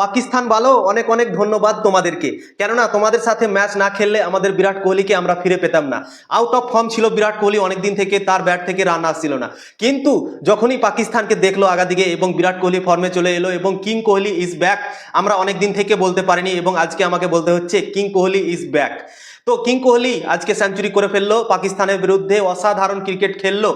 পাকিস্তান ভালো অনেক অনেক ধন্যবাদ তোমাদেরকে। কেননা তোমাদের সাথে ম্যাচ না খেললে আমাদের বিরাট কোহলিকে আমরা ফিরে পেতাম না। আউট অফ ফর্ম ছিল বিরাট কোহলি, অনেকদিন থেকে তার ব্যাট থেকে রান আসছিল না। কিন্তু যখনই পাকিস্তানকে দেখল আগাদিকে এবং বিরাট কোহলি ফর্মে চলে এলো এবং কিং কোহলি ইজ ব্যাক আমরা অনেকদিন থেকে বলতে পারিনি এবং আজকে আমাকে বলতে হচ্ছে কিং কোহলি ইজ ব্যাক তো কিং কোহলি আজকে সেঞ্চুরি করে ফেলল, পাকিস্তানের বিরুদ্ধে অসাধারণ ক্রিকেট খেললো।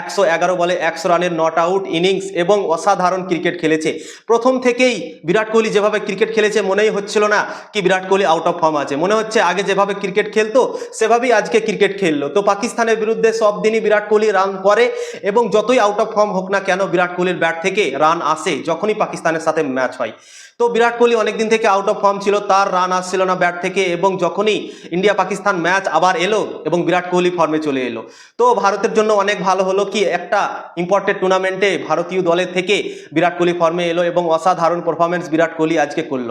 একশো এগারো বলে একশো রানের নট আউট ইনিংস এবং অসাধারণ ক্রিকেট খেলেছে। প্রথম থেকেই বিরাট কোহলি যেভাবে ক্রিকেট খেলেছে মনেই হচ্ছিল না কি Virat Kohli out of form আছে। মনে হচ্ছে আগে যেভাবে ক্রিকেট খেলতো, সেভাবেই আজকে ক্রিকেট খেললো। তো পাকিস্তানের বিরুদ্ধে সব দিনই বিরাট কোহলি রান করে এবং যতই আউট অফ ফর্ম হোক না কেন বিরাট কোহলির ব্যাট থেকে রান আসে, যখনই পাকিস্তানের সাথে ম্যাচ হয়। তো বিরাট কোহলি অনেকদিন থেকে আউট অফ ফর্ম ছিল, তার রান আসছিল না ব্যাট থেকে এবং যখনই ইন্ডিয়া পাকিস্তান ম্যাচ আবার এলো এবং বিরাট কোহলি ফর্মে চলে এলো। তো ভারতের জন্য অনেক ভালো হলো কি একটা ইম্পর্টেন্ট টুর্নামেন্টে ভারতীয় দলের থেকে বিরাট কোহলি ফর্মে এলো এবং অসাধারণ পারফরমেন্স বিরাট কোহলি আজকে করল।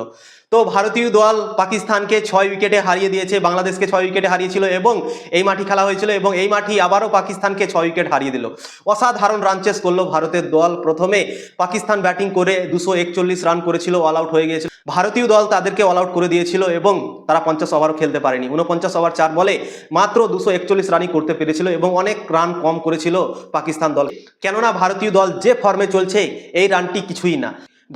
তো ভারতীয় দল পাকিস্তানকে ছয় উইকেটে হারিয়ে দিয়েছে, বাংলাদেশকে ছয় উইকেটে হারিয়েছিল এবং এই মাঠে খেলা হয়েছিল এবং এই মাঠে আবারও পাকিস্তানকে ছয় উইকেট হারিয়ে দিল। অসাধারণ রান চেস করল ভারতের দল। প্রথমে পাকিস্তান ব্যাটিং করে দুশো একচল্লিশ রান করেছিল অল আউট হয়ে গিয়েছিল। ভারতীয় দল তাদেরকে অল আউট করে দিয়েছিল এবং তারা পঞ্চাশ ওভারও খেলতে পারেনি। উনপঞ্চাশ ওভার চার বলে মাত্র দুশো একচল্লিশ রানই করতে পেরেছিল এবং অনেক রান কম করেছিল পাকিস্তান দল। কেননা ভারতীয় দল যে ফর্মে চলছে, এই রানটি কিছুই না।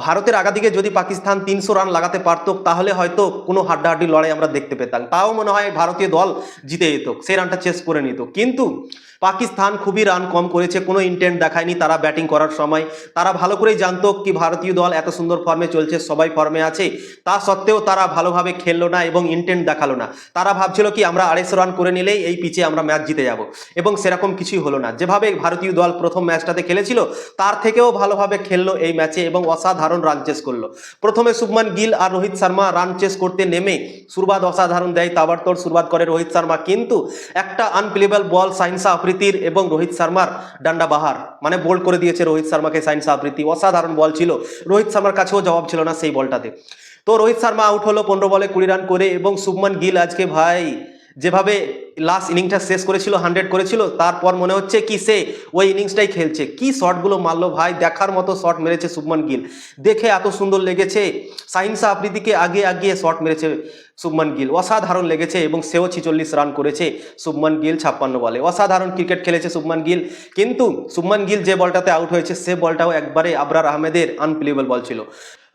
ভারতের আগাদিকে যদি পাকিস্তান তিনশো রান লাগাতে পারত, তাহলে হয়তো কোনো হাড্ডাহাড্ডি লড়াই আমরা দেখতে পেতাম। তাও মনে হয় ভারতীয় দল জিতে যেত, সেই রানটা চেস করে নিত। কিন্তু পাকিস্তান খুবই রান কম করেছে, কোনো ইন্টেন্ট দেখায়নি তারা ব্যাটিং করার সময়। তারা ভালো করেই জানতো কি ভারতীয় দল এত সুন্দর ফর্মে চলছে, সবাই ফর্মে আছে। তা সত্ত্বেও তারা ভালোভাবে খেললো না এবং ইন্টেন্ট দেখাল না। তারা ভাবছিল কি আমরা আড়াইশো রান করে নিলেই এই পিচে আমরা ম্যাচ জিতে যাব। এবং সেরকম কিছুই হলো না। যেভাবে ভারতীয় দল প্রথম ম্যাচটাতে খেলেছিল, তার থেকেও ভালোভাবে খেললো এই ম্যাচে এবং অসাধারণ রান চেস করল। প্রথমে শুভমান গিল আর রোহিত শর্মা রান চেস করতে নেমে সুরবাদ অসাধারণ দেয় তাবারতোড় সুরবাদ করে রোহিত শর্মা। কিন্তু একটা আনপ্লেবল বল সাইন্সা আফ্রিতির এবং রোহিত শর্মার ডান্ডা বাহার। মানে বোল্ড করে দিয়েছে রোহিত শর্মাকে সাইন্স আবৃত্তি অসাধারণ বল ছিল। রোহিত শর্মার কাছেও জবাব ছিল না সেই বলটাতে তো রোহিত শর্মা আউট হলো, পনেরো বলে কুড়ি রান করে এবং শুভমান গিল আজকে ভাই যেভাবে লাস্ট ইনিংসটা শেষ করেছিল হান্ড্রেড করেছিল, তারপর মনে হচ্ছে কি সে ওই ইনিংসটাই খেলছে। কি শটগুলো মারলো ভাই? দেখার মতো শট মেরেছে শুভমান গিল। দেখে এত সুন্দর লেগেছে। সাইন্সা আফ্রিদিকে আগে আগিয়ে শট মেরেছে শুভমান গিল। অসাধারণ লেগেছে এবং সেও ছিচল্লিশ রান করেছে শুভমান গিল ছাপ্পান্ন বলে অসাধারণ ক্রিকেট খেলেছে শুভমান গিল। কিন্তু শুভমান গিল যে বলটাতে আউট হয়েছে, সে বলটাও একবারে আবরার আহমেদের আনপ্লেবল বল ছিল।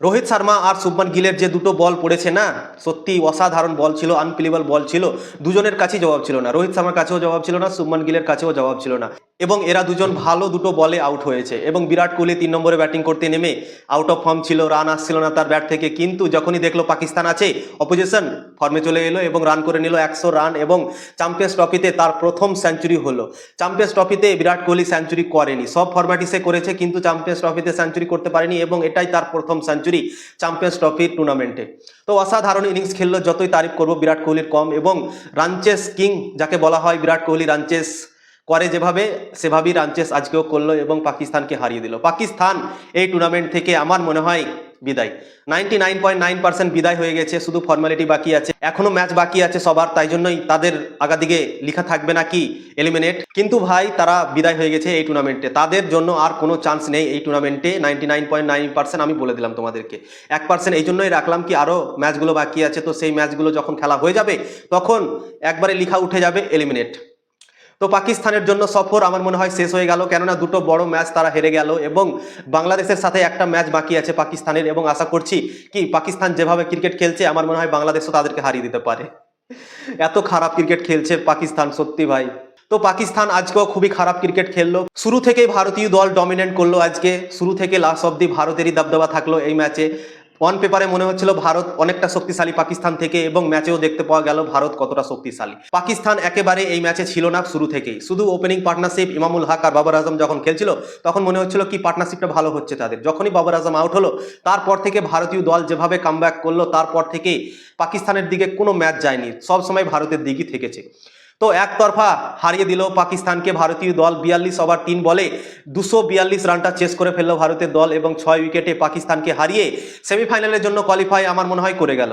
রোহিত শর্মা আর শুভমান গিলের যে দুটো বল পড়েছে না, সত্যি অসাধারণ বল ছিল আনপ্লেবল বল ছিল, দুজনের কাছেই জবাব ছিল না। রোহিত শর্মার কাছেও জবাব ছিল না, শুভমান গিলের কাছেও জবাব ছিল না। এবং এরা দুজন ভালো দুটো বলে আউট হয়েছে। এবং বিরাট কোহলি তিন নম্বরে ব্যাটিং করতে নেমে আউট অফ ফর্ম ছিল রান আসছিল না তার ব্যাট থেকে। কিন্তু যখনই দেখল পাকিস্তান আছে অপোজিশন ফর্মে চলে এলো এবং রান করে নিল একশো রান এবং চ্যাম্পিয়ন্স ট্রফিতে তার প্রথম সেঞ্চুরি হলো। চ্যাম্পিয়ন্স ট্রফিতে বিরাট কোহলি সেঞ্চুরি করেনি। সব ফরম্যাটই সে করেছে কিন্তু চ্যাম্পিয়ন্স ট্রফিতে সেঞ্চুরি করতে পারেনি এবং এটাই তার প্রথম সেঞ্চুরি চ্যাম্পিয়ন্স ট্রফির টুর্নামেন্টে তো অসাধারণ ইনিংস খেললো, যতই তারিফ করব বিরাট কোহলির কম এবং রানচেস কিং যাকে বলা হয় বিরাট কোহলি রানচেস করে যেভাবে, সেভাবেই রানচেস আজকেও করল এবং পাকিস্তানকে হারিয়ে দিল। পাকিস্তান এই টুর্নামেন্ট থেকে আমার মনে হয় বিদায়। Ninety nine point nine percent বিদায় হয়ে গেছে, শুধু ফর্মালিটি বাকি আছে। এখনও ম্যাচ বাকি আছে সবার, তাই জন্যই তাদের আগাদিকে লেখা থাকবে না কি এলিমিনেট কিন্তু ভাই, তারা বিদায় হয়ে গেছে এই টুর্নামেন্টে তাদের জন্য আর কোনো চান্স নেই এই টুর্নামেন্টে ninety nine point nine percent আমি বলে দিলাম তোমাদেরকে। এক পার্সেন্ট এই জন্যই রাখলাম কি আরও ম্যাচগুলো বাকি আছে। তো সেই ম্যাচগুলো যখন খেলা হয়ে যাবে, তখন একবারে লেখা উঠে যাবে এলিমিনেট তো পাকিস্তানের জন্য সফর আমার মনে হয় শেষ হয়ে গেল। কেননা দুটো বড় ম্যাচ তারা হেরে গেল এবং বাংলাদেশের সাথে একটা ম্যাচ বাকি আছে পাকিস্তানের এবং আশা করছি কি পাকিস্তান যেভাবে ক্রিকেট খেলছে, আমার মনে হয় বাংলাদেশও তাদেরকে হারিয়ে দিতে পারে। এত খারাপ ক্রিকেট খেলছে পাকিস্তান, সত্যি ভাই। তো পাকিস্তান আজকেও খুবই খারাপ ক্রিকেট খেললো। শুরু থেকেই ভারতীয় দল ডমিনেট করল আজকে। শুরু থেকে লাস্ট অব্দি ভারতেরই দাবদাবা থাকল এই ম্যাচে অন পেপারে মনে হচ্ছিল ভারত অনেকটা শক্তিশালী পাকিস্তান থেকে এবং ম্যাচেও দেখতে পাওয়া গেল ভারত কতটা শক্তিশালী। পাকিস্তান একেবারে এই ম্যাচে ছিল না শুরু থেকেই। শুধু ওপেনিং পার্টনারশিপ ইমামুল হক আর বাবর আজম যখন খেলছিল, তখন মনে হচ্ছিল কি পার্টনারশিপটা ভালো হচ্ছে তাদের। যখনই বাবর আজম আউট হলো, তারপর থেকে ভারতীয় দল যেভাবে কামব্যাক করল, তারপর থেকে পাকিস্তানের দিকে কোনো ম্যাচ যায়নি। সবসময় ভারতের দিকই থেকেছে। তো একতরফা হারিয়ে দিল পাকিস্তানকে। ভারতীয় দল বিয়াল্লিশ ওভার তিন বলে দুশো বিয়াল্লিশ রানটা চেস করে ফেলল ভারতের দল এবং ছয় উইকেটে পাকিস্তানকে হারিয়ে সেমিফাইনালের জন্য কোয়ালিফাই আমার মনে হয় করে গেল।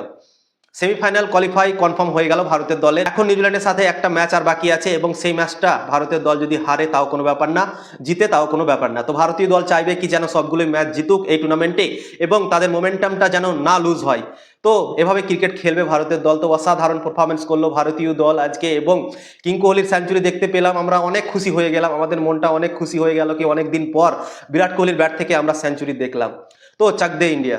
সেমিফাইনাল কোয়ালিফাই কনফার্ম হয়ে গেল ভারতের দলে। এখন নিউজিল্যান্ডের সাথে একটা ম্যাচ আর বাকি আছে এবং সেই ম্যাচটা ভারতের দল যদি হারে তাও কোনো ব্যাপার না, জিতে তাও কোনো ব্যাপার না। তো ভারতীয় দল চাইবে কি যেন সবগুলো ম্যাচ জিতুক এই টুর্নামেন্টে এবং তাদের মোমেন্টামটা যেন না লুজ হয়। তো এভাবে ক্রিকেট খেলবে ভারতের দল। তো অসাধারণ পারফরমেন্স করল ভারতীয় দল আজকে এবং কিং কোহলির সেঞ্চুরি দেখতে পেলাম। আমরা অনেক খুশি হয়ে গেলাম। আমাদের মনটা অনেক খুশি হয়ে গেল কি অনেক দিন পর বিরাট কোহলির ব্যাট থেকে আমরা সেঞ্চুরি দেখলাম। তো চাক দে ইন্ডিয়া।